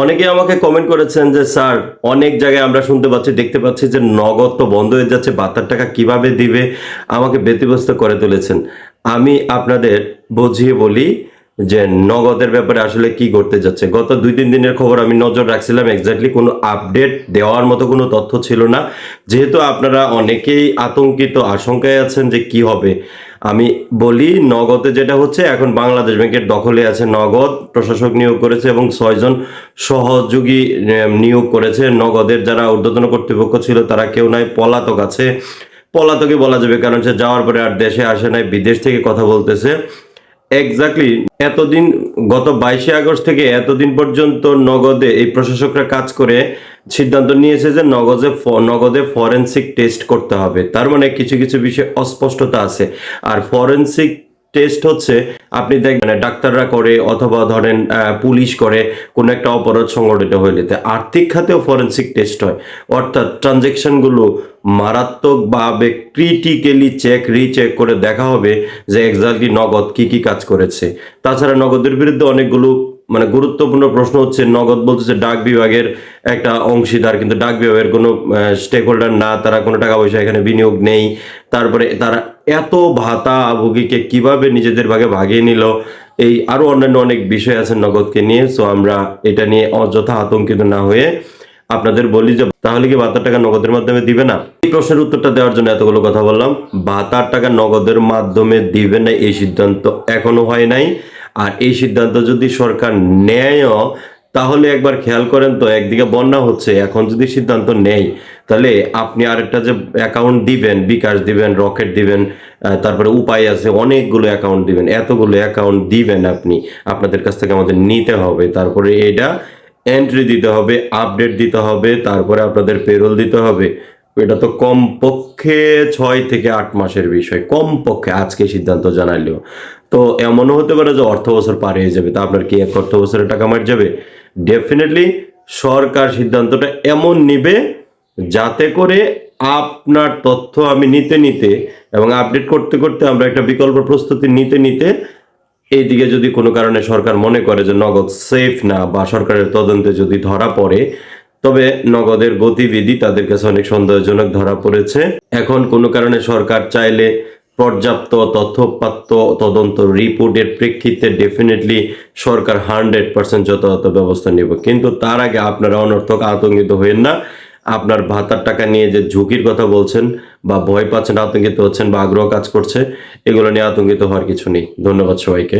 অনেকে আমাকে কমেন্ট করেছেন যে, স্যার, অনেক জায়গায় আমরা শুনতে পাচ্ছি, দেখতে পাচ্ছি যে নগদ তো বন্ধ হয়ে যাচ্ছে বাতার টাকা কীভাবে দিবে? আমাকে ব্যতিব্যস্ত করে তুলেছেন। আমি আপনাদের বুঝিয়ে বলি যে নগদের ব্যাপারে আসলে কি করতে যাচ্ছে? গত দুই, তিন দিনের খবর আমি নজর রাখছিলাম এক্স্যাক্টলি কোনো আপডেট দেওয়ার মতো কোনো তথ্য ছিল না। যেহেতু আপনারা অনেকেই আতঙ্কিত, আশঙ্কায় আছেন যে কি হবে। আমি বলি, নগদে যেটা হচ্ছে, এখন বাংলাদেশ ব্যাংকের দখলে আছে নগদ, প্রশাসক নিয়োগ করেছে এবং ছয়জন সহযোগী নিয়োগ করেছে। নগদের যারা ঊর্ধ্বতন কর্তৃপক্ষ ছিল, তারা কেউ নাই, পলাতক আছে। পলাতকই বলা যাবে, কারণ সে যাওয়ার পরে আর দেশে আসে নাই, বিদেশ থেকে কথা বলতেছে। এক্স্যাক্টলি এতদিন গত বাইশে আগস্ট থেকে এতদিন পর্যন্ত নগদে এই প্রশাসকরা কাজ করে সিদ্ধান্ত নিয়েছে যে নগদে নগদে ফরেন্সিক টেস্ট করতে হবে। তার মানে কিছু কিছু বিষয়ে অস্পষ্টতা আছে। আর ফরেনসিক টেস্ট হচ্ছে, আপনি দেখবেন মানে ডাক্তাররা করে অথবা ধরেন পুলিশ করে কোনো একটা অপরাধ সংগঠিত হইলে আর্থিক খাতেও ফরেন্সিক টেস্ট হয়। অর্থাৎ ট্রানজেকশনগুলো মারাত্মকভাবে ক্রিটিক্যালি চেক রিচেক করে দেখা হবে যে এক্সাক্টলি নগদ কি কি কাজ করেছে। তাছাড়া নগদের বিরুদ্ধে অনেকগুলো মানে গুরুত্বপূর্ণ প্রশ্ন হচ্ছে, নগদ বলতেছে ডাক বিভাগের একটা অংশীদার, কিন্তু ডাক বিভাগের কোনো স্টেক হোল্ডার না, তারা কোনো টাকা পয়সা এখানে বিনিয়োগ নেই। তারপরে তারা এত ভাতা ভোগীকে কীভাবে নিজেদের ভাগে ভাগিয়ে নিল? এই আরও অন্যান্য অনেক বিষয় আছে নগদকে নিয়ে সো আমরা এটা নিয়ে অযথা আতঙ্কিত না হয়ে আপনাদের বলি যে, তাহলে কি ভাতার টাকা নগদের মাধ্যমে দিবে না? এই প্রশ্নের উত্তরটা দেওয়ার জন্য এতগুলো কথা বললাম। ভাতার টাকা নগদের মাধ্যমে দিবে না, এই সিদ্ধান্ত এখনও হয় নাই। আর এই সিদ্ধান্ত যদি সরকার নেয়ও, তাহলে একবার খেয়াল করেন তো, একদিকে বন্যা হচ্ছে, এখন যদি সিদ্ধান্ত নেই, তাহলে আপনি আরেকটা যে অ্যাকাউন্ট দিবেন, বিকাশ দিবেন রকেট দিবেন তারপরে উপায় আছে, অনেকগুলো অ্যাকাউন্ট দিবেন, এতগুলো অ্যাকাউন্ট দিবেন আপনি, আপনাদের কাছ থেকে আমাদের নিতে হবে, তারপরে এটা এন্ট্রি দিতে হবে আপডেট দিতে হবে, তারপরে আপনাদের পেরোল দিতে হবে, এটা তো কমপক্ষে ছয় থেকে আট মাসের বিষয়, কমপক্ষে, আজকে সিদ্ধান্ত জানাইলেও তো এমনও হতে পারে যে অর্থ বছর পার হয়ে যাবে। তা আপনার কি এক অর্থ বছরের টাকা মার যাবে? ডেফিনেটলি সরকার সিদ্ধান্তটা এমন নিবে যাতে করে আপনার তথ্য আমি নিতে নিতে এবং আপডেট করতে করতে আমরা একটা বিকল্প প্রস্তুতি নিতে নিতে এইদিকে যদি কোনো কারণে সরকার মনে করে যে নগদ সেফ না বা সরকারের তদন্তে যদি ধরা পড়ে, তবে নগদের গতিবিধি তাদের কাছে অনেক সন্দেহজনক ধরা পড়েছে। এখন কোনো কারণে সরকার চাইলে পর্যাপ্ত তথ্যপাত্য তদন্ত রিপোর্টের প্রেক্ষিতে ডেফিনেটলি সরকার হান্ড্রেড পার্সেন্ট যথাযথ ব্যবস্থা নেব। কিন্তু তার আগে আপনারা অনর্থক আতঙ্কিত হয়েন না। আপনার ভাতার টাকা নিয়ে যে ঝুঁকির কথা বলছেন বা ভয় পাচ্ছেন, আতঙ্কিত হচ্ছেন বা আগ্রহ কাজ করছে, এগুলো নিয়ে আতঙ্কিত হওয়ার কিছু নেই। ধন্যবাদ সবাইকে।